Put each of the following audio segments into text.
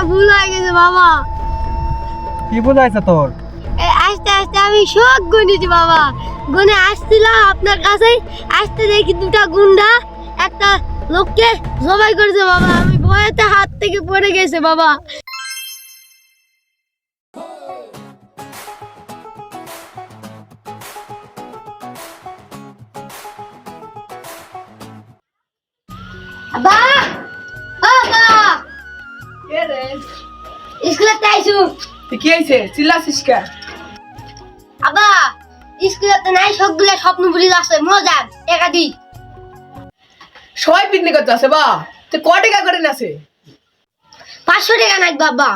একটা ভুল হয়ে গেছে বাবা। কি বোঝাইছে তোর? আস্তে আস্তে আমি গুনেছি বাবা। গুনে আসছিলাম আপনার কাছে আসতে দেখি দুটা গুন্ডা একটা লোককে জবাই করেছে বাবা। আমি ভয়েতে হাত থেকে পড়ে গেছে বাবা কি চিল্লাছিস কে? নাই সবগুলা স্বপ্ন মজা টাকা দি। সবাই পিকনিক করতে আসে বা? ক টাকা করে আছে পাঁচশো টাকা নাই বাবা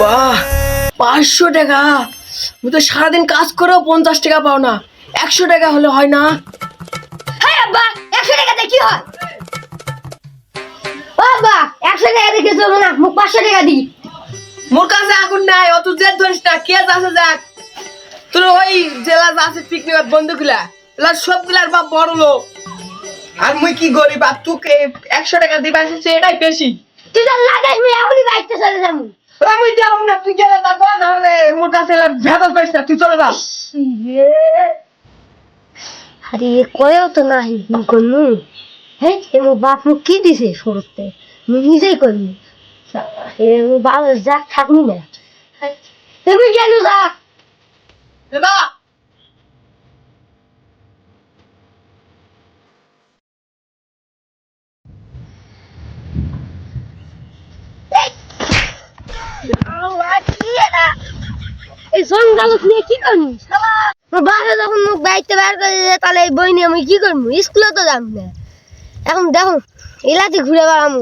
বাহ পাঁচশো টাকা? আমি তো সারাদিন কাজ করেও পঞ্চাশ টাকা পাও না। একশো টাকা হলে হয় না? হ্যাঁ আব্বা একশো টাকাতে কি হয়? ও আব্বা একশো টাকা দেখে চলবো না মুখ পাঁচশো টাকা দি। মোর কাছে আগুন নাই অত জেদ ধরিস না কে আছে যাক। তোর ওই জেলা আছে পিকনিক বন্ধুগুলা এলা সবগুলার বাপ বড় লোক। আর মুই কি গরিব আর তোকে একশো টাকা দিবা এসেছে এটাই বেশি। তুই তো এখনই বাইকতে চলে যাব। আমি যাব না তুই গেলে না গো, নাহলে মোর কাছে এলা ভেতর পাইস না তুই চলে যা। আরে কয়েও তো না করলু হ্যাঁ এ মো বাপ মুখ কি দিছে শুরুতে মুই নিজেই মো বাপ যা থাকবি না। তুমি কেন যা? এই জঙ্গল নিয়ে কি করবি? বাবা যখন মুখ বাইতে বার করে তাহলে এই বই নিয়ে আমি কি করব? স্কুলে তো যাম না। এখন দেখো এলাতে ঘুরে বেড়ামু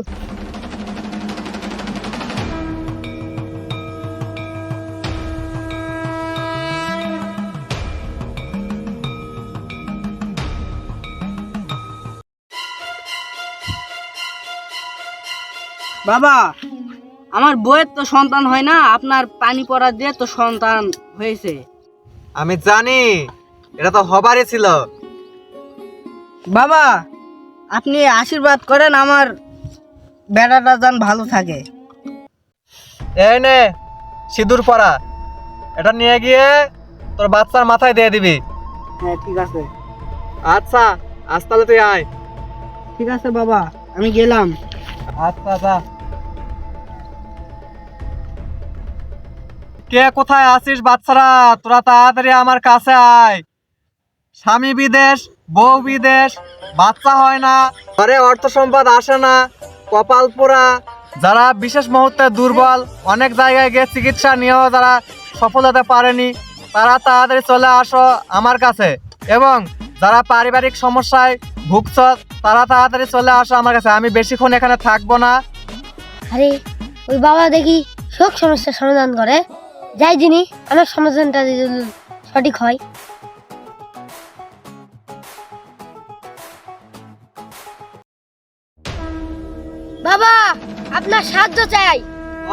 বাবা আমার বইয়ের তো সন্তান হয় না আপনার পানি পড়া দিয়ে তো সন্তান হয়েছে। আমি জানি এটা তো হবারই ছিল। বাবা আপনি আশীর্বাদ করেন আমার বেড়াটা যেন ভালো থাকে। এই নে সিঁদুর পরা। এটা নিয়ে গিয়ে তোর বাচ্চার মাথায় দিয়ে দিবি। হ্যাঁ ঠিক আছে। আচ্ছা আজ তাহলে তুই আয়। ঠিক আছে বাবা আমি গেলাম। আচ্ছা যা কে কোথায় আছিস বাচ্চারা? তোরা তাড়াতাড়ি আমার কাছে আয়। স্বামী বিদেশ, বউ বিদেশ, বাচ্চা হয় না, ঘরে অর্থ সম্পদ আসে না, কপাল পোড়া। যারা বিশেষ মুহূর্তে দুর্বল, অনেক জায়গায় গিয়ে চিকিৎসা নিয়েও যারা সফল হতে পারেনি, তারা তাড়াতাড়ি চলে আসো আমার কাছে। এবং যারা পারিবারিক সমস্যায় ভুগছ, তারা তাড়াতাড়ি চলে আসো আমার কাছে। আমি বেশিক্ষণ এখানে থাকব না। আরে, ওই বাবা দেখি শোক সমস্যার সমাধান করে। যাই যিনি আমার সমাধানটা যদি সঠিক হয়। বাবা আপনার সাহায্য চাই।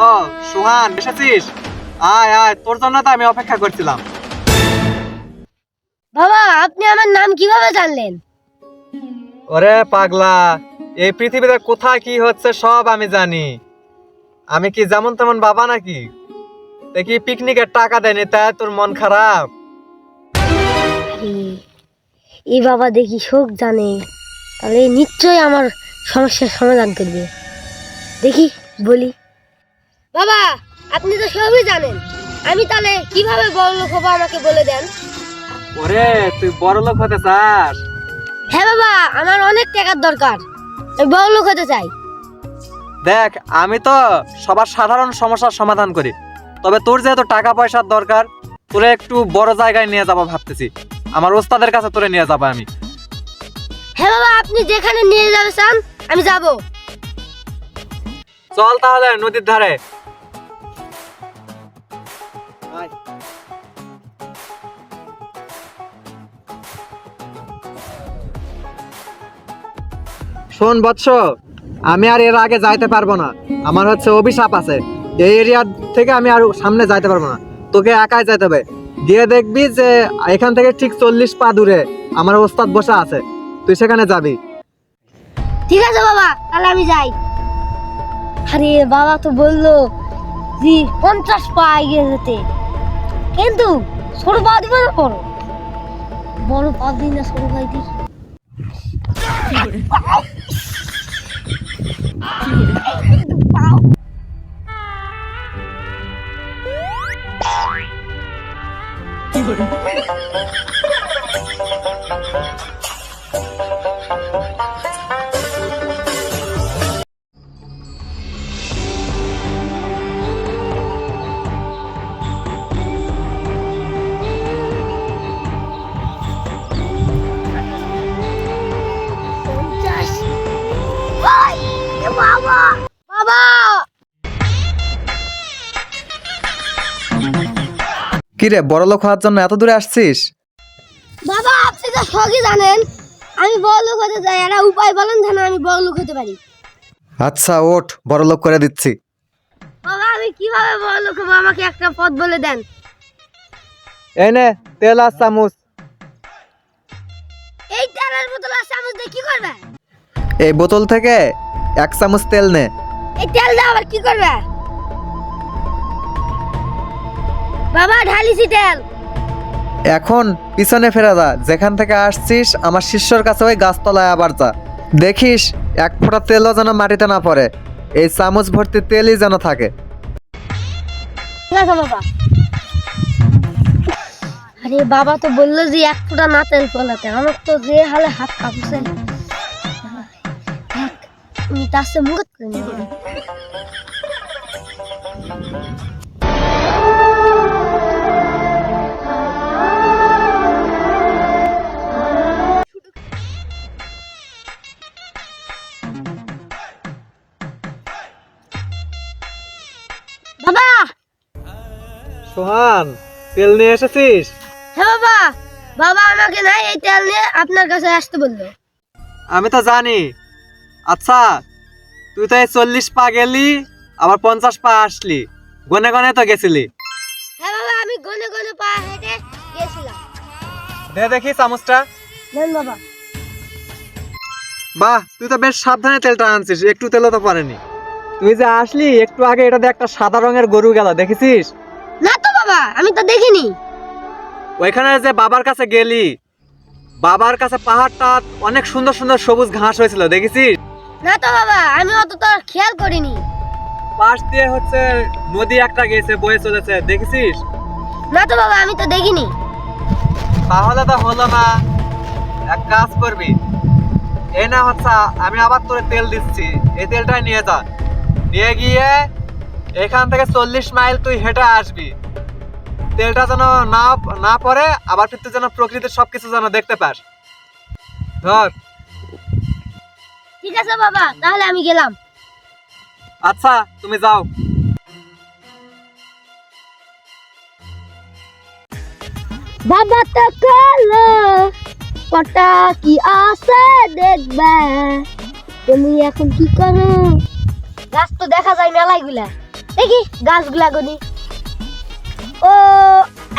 ও সুহান এসেছিস? আয় আয় তোর জন্য তো আমি অপেক্ষা করছিলাম। বাবা আপনি আমার নাম কীভাবে জানলেন? ওরে পাগলা এই পৃথিবীতে কোথায় কি হচ্ছে সব আমি জানি। আমি কি যেমন তেমন বাবা নাকি? দেখি পিকনিকের টাকা দেয়নি তাই তোর মন খারাপ? এই বাবা দেখি শোক জানে। তাহলে নিশ্চয়ই আমার সমস্যার সমাধান করবে। দেখি বলি। বাবা আপনি তো সবই জানেন। আমি তাহলে কীভাবে বড় লোক হব আমাকে বলে দেন? ওরে তুই বড় লোক হতে চাস? হ্যাঁ বাবা আমার অনেক টাকার দরকার। আমি বড় লোক হতে চাই। দেখ আমি তো সবার সাধারণ সমস্যার সমাধান করি। তবে তোর যেহেতু টাকা পয়সার দরকার তোরে একটু বড় জায়গায় নিয়ে যাব ভাবতেছি। আমার ওস্তাদের কাছে তোরে নিয়ে যাব আমি। হ্যাঁ বাবা আপনি যেখানে নিয়ে যাবে চান আমি যাব। চল তাহলে নদীর ধারে। শোন বৎস আমি আর এর আগে যাইতে পারব না। আমার হচ্ছে অভিশাপ আছে। এই এরিয়া থেকে আমি আর সামনে যাইতে পারব না। তোকে একাই যাইতে হবে। গিয়ে দেখবি যে এখান থেকে ঠিক চল্লিশ পা দূরে আমার ওস্তাদ বসে আছে। তুই সেখানে যাবি। ঠিক আছে বাবা তাহলে আমি যাই। আরে বাবা তো বলল যে পঞ্চাশ পা এগিয়ে যেতে। কিন্তু ছোট পা দিবে না বড় বড় পা দিই না ছোট ভাই দিই। পঞ্চাশ কিরে বড় লোক হওয়ার জন্য এত দূরে আসছিস? বাবা আপনি তো সবই জানেন। আমি বড় লোক হতে চাই একটা উপায় বলেন যেন আমি বড় লোক হতে পারি। আচ্ছা ওঠ বড় লোক করে দিচ্ছি। বাবা আমি কীভাবে বড় লোক হব? আমাকে একটা পথ বলে দেন। এই নে তেল আর চামচ। এই তেলের বোতল আর চামচ দিয়ে কি করবে? এই বোতল থেকে এক চামচ তেল নে। এই তেল দিয়ে আবার কি করবে? বাবা ঢালিছি তেল। এখন পিছনে ফেরা যা যেখান থেকে আসছিস আমার শিষ্যর কাছে ওই গাছতলায় আবার যা। দেখিস এক ফোঁটা তেলও যেন মাটিতে না পড়ে এই চামচ ভর্তি তেলই যেন থাকে। বাবা? আরে বাবা তো বলল যে এক ফোঁটা না তেল ফলাতে আমার তো যে হালে হাত কাঁপছে থাক, আমি তার সাথে মুখত করে সোহান তেল নিয়ে এসেছিস? হ্যাঁ বাবা বাবা আমাকে নাই এই তেল নিয়ে আপনার কাছে আসতে বলল। আমি তো জানি। আচ্ছা তুই তো এই চল্লিশ পা গেলি আবার পঞ্চাশ পা আসলি। গনে গনে তো গেছিলি। হ্যাঁ বাবা আমি গনে গনে পা হেঁটে গেছিলাম। দে দেখি চামচটা। নেন বাবা। বাহ তুই তো বেশ সাবধানে তেলটা আনছিস একটু তেলও তো পারেনি তুই যে আসলি একটু আগে এটাতে একটা সাদা রঙের গরু গেল দেখেছিস? না তো বাবা আমি তো দেখিনি। ওইখানে যে বাবার কাছে গেলি বাবার কাছে পাহাড়টা অনেক সুন্দর সুন্দর সবুজ ঘাস হয়েছিল দেখেছিস? না তো বাবা আমি অত তো খেয়াল করিনি। পাশ দিয়ে হচ্ছে নদী একটা গেছে বয়ে চলেছে দেখেছিস? না তো বাবা আমি তো দেখিনি। তাহলে তো হলো না এক কাজ করবি। এই না হচ্ছে আমি আবার তোরে তেল দিচ্ছি এই তেলটাই নিয়ে যা। নিয়ে গিয়ে এখান থেকে চল্লিশ মাইল তুই হেঁটে আসবি। তেলটা যেন না না পড়ে আবার ফিরতে যেন প্রকৃতির সবকিছু যেন দেখতে পাস। ধর। ঠিক আছে বাবা তাহলে আমি গেলাম। আচ্ছা তুমি যাও। বাবা তো কালো কটা কি আছে দেখবে? তুমি এখন কি করো? গাছ তো দেখা যায় মেলাইগুলা দেখি গাছগুলা গনি।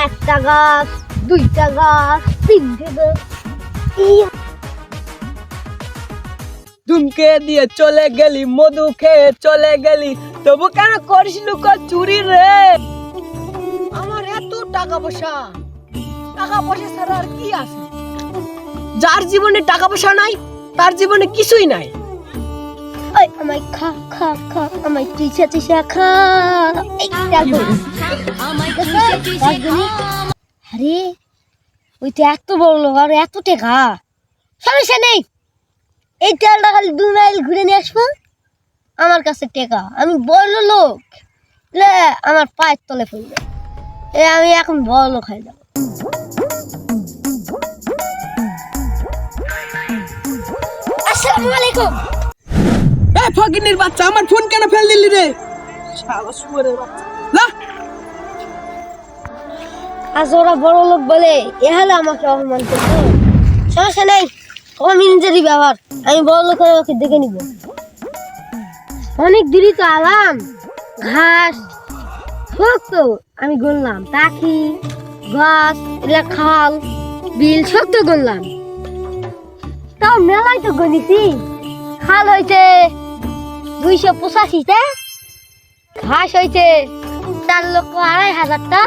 একটা গাছ দুইটা গাছ তিনটে গাছ। দুমকে দিয়ে চলে গেলি মধু খেয়ে চলে গেলি। তবু কেন করিস লুকো চুরি রে? আমার এত টাকা পয়সা। টাকা পয়সা ছাড়া আর কি আছে? যার জীবনে টাকা পয়সা নাই তার জীবনে কিছুই নাই। ওই, আমায় খা খা খা। আরে এত বড় লোক, আর এত টেকা। সমস্যা নেই। তেলটা খালি দু মাইল ঘুরে নিয়ে আসব। আমার কাছে টেকা। আমি বড় লোক। আমার পায়ের তলে পড়বে এ, আমি এখন বড় লোক হয়ে যাব। আসসালামু আলাইকুম। বাচ্চা, আমার ফোন কেন ফেল দিলি রে? আজ ওরা বড় লোক বলে আমাকে অপমান করছে। সমস্যা নেই আমি নিজেরই ব্যবহার, আমি বড় লোক ওকে দেখে নিব। অনেক দূরই তো আলাম, ঘাস সব তো, আমি গুনলাম পাখি, গাছ এগুলা খাল, বিল, সব তো গুনলাম তাও মেলায় তো গনিছি খাল হয়েছে দুইশো পঁচাশিতে ঘাস হয়েছে চার লক্ষ আড়াই হাজারটা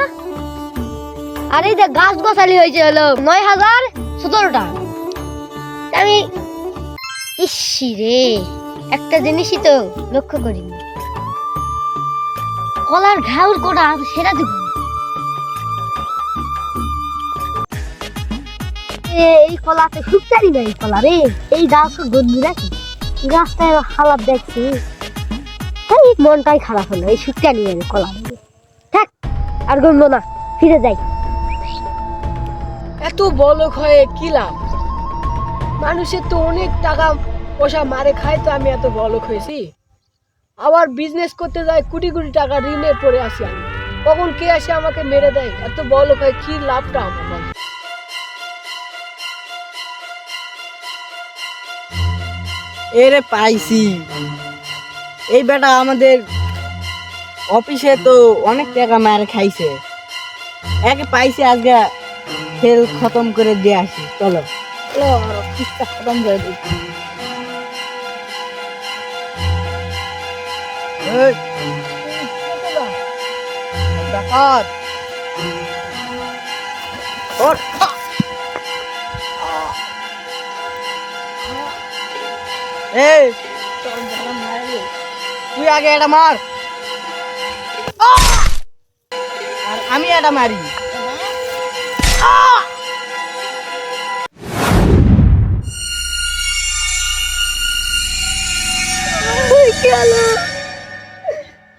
আর এই যে গাছ গোছালি হয়েছে হলো নয় হাজার সতেরোটা। আমি ইসি রে, একটা জিনিসই তো লক্ষ্য করিনি। কলার ঘাউর কোটা সেটা দিব এই কলাতে শুকতারি নাই কলা রে। এই গাছ গন্ধি নাকি গাছটার হালাত দেখছি। এই মনটাই খারাপ হলো, এই শুকতারি আমি কলা নিয়ে থাক, আর গন্ধ না, ফিরে যাই। এত বলক হয়ে কি লাভ? মানুষের তো অনেক টাকা পয়সা মারে, খায় তো আমি এত বলক হয়েছি আবার বিজনেস করতে যাই কোটি কোটি টাকা ঋণে পড়ে আসি আমি। কখন কে আসে আমাকে মেরে দেয়? এত বলক হয় কি লাভটা আমার? এরে পাইছি এই বেটা আমাদের অফিসে তো অনেক টাকা মার খাইছে একে পাইছি আজকে খেল খতম করে দিয়ে আসি চলো অফিসটা খতম করে দিই ডাকাত ওঠ। এই তুই আগে এটা মার আর আমি এটা মারি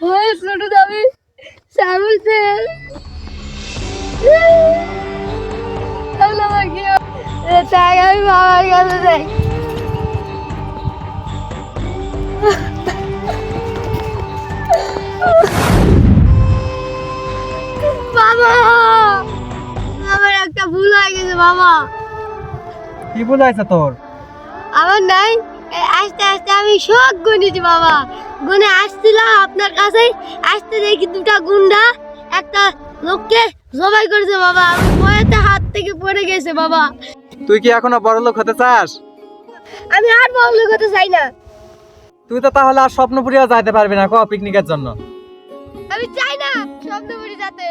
হয়েছিল আমি শ্যামল সেল তাই আমি বাবার কাছে যাই বাবা! আমার একটা ভুল হয়ে গেছে বাবা। কি বুঝাইছে তোর? আমার নাই আস্তে আস্তে আমি সব গুনেছি বাবা। গুনে আসছিলাম আপনার কাছে আসতে দেখি দুটা গুন্ডা একটা লোককে জবাই করেছে বাবা। হাত থেকে পড়ে গেছে বাবা। তুই কি এখনও বড় লোক হতে চাস? আমি আর বগলে করতে চাই না। তুই তো তাহলে আর স্বপ্নপুরিয়া যাইতে পারবি না ক পিকনিকের জন্য। আমি চাই না স্বপ্ন বুড়ি যাতে।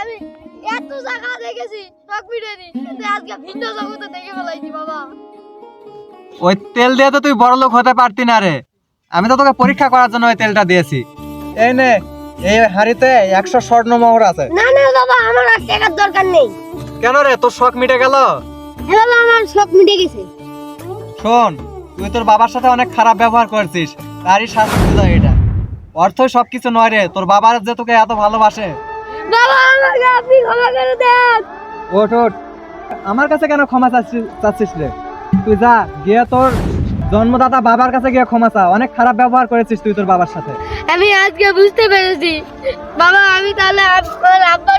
আমি এত জায়গা দেখেছি শখ মিটেনি কিন্তু আজকে ভিন্ন জগতে দেখে ফেলাইছি বাবা। ওই তেল দিয়ে তো তুই বড় লোক হতে পারতি না রে। আমি তো তোকে পরীক্ষা করার জন্য ওই তেলটা দিয়েছি। এই নে এই হাড়িতে একশো স্বর্ণ মোহর আছে। না না বাবা আমার আর টাকার দরকার নেই। কেন রে তোর শখ মিটে গেল? হ্যাঁ বাবা আমার শখ মিটে গেছে। শোন তুই তোর বাবার সাথে অনেক খারাপ ব্যবহার করছিস। তারই শাস্তি দিল এটা। অর্থই সবকিছু নয় রে। তোর বাবার যে তোকে এত ভালোবাসে। বাবা আমাকে আপনি ক্ষমা করে দেন ওঠ ওঠ। আমার কাছে কেন ক্ষমা চাচ্ছিস চাচ্ছিস রে? তুই যা গিয়ে তোর জন্মদাতা বাবার কাছে গিয়ে ক্ষমা চা। অনেক খারাপ ব্যবহার করেছিস তুই তোর বাবার সাথে। আমি আজকে বুঝতে পেরেছি। বাবা আমি তাহলে আপনার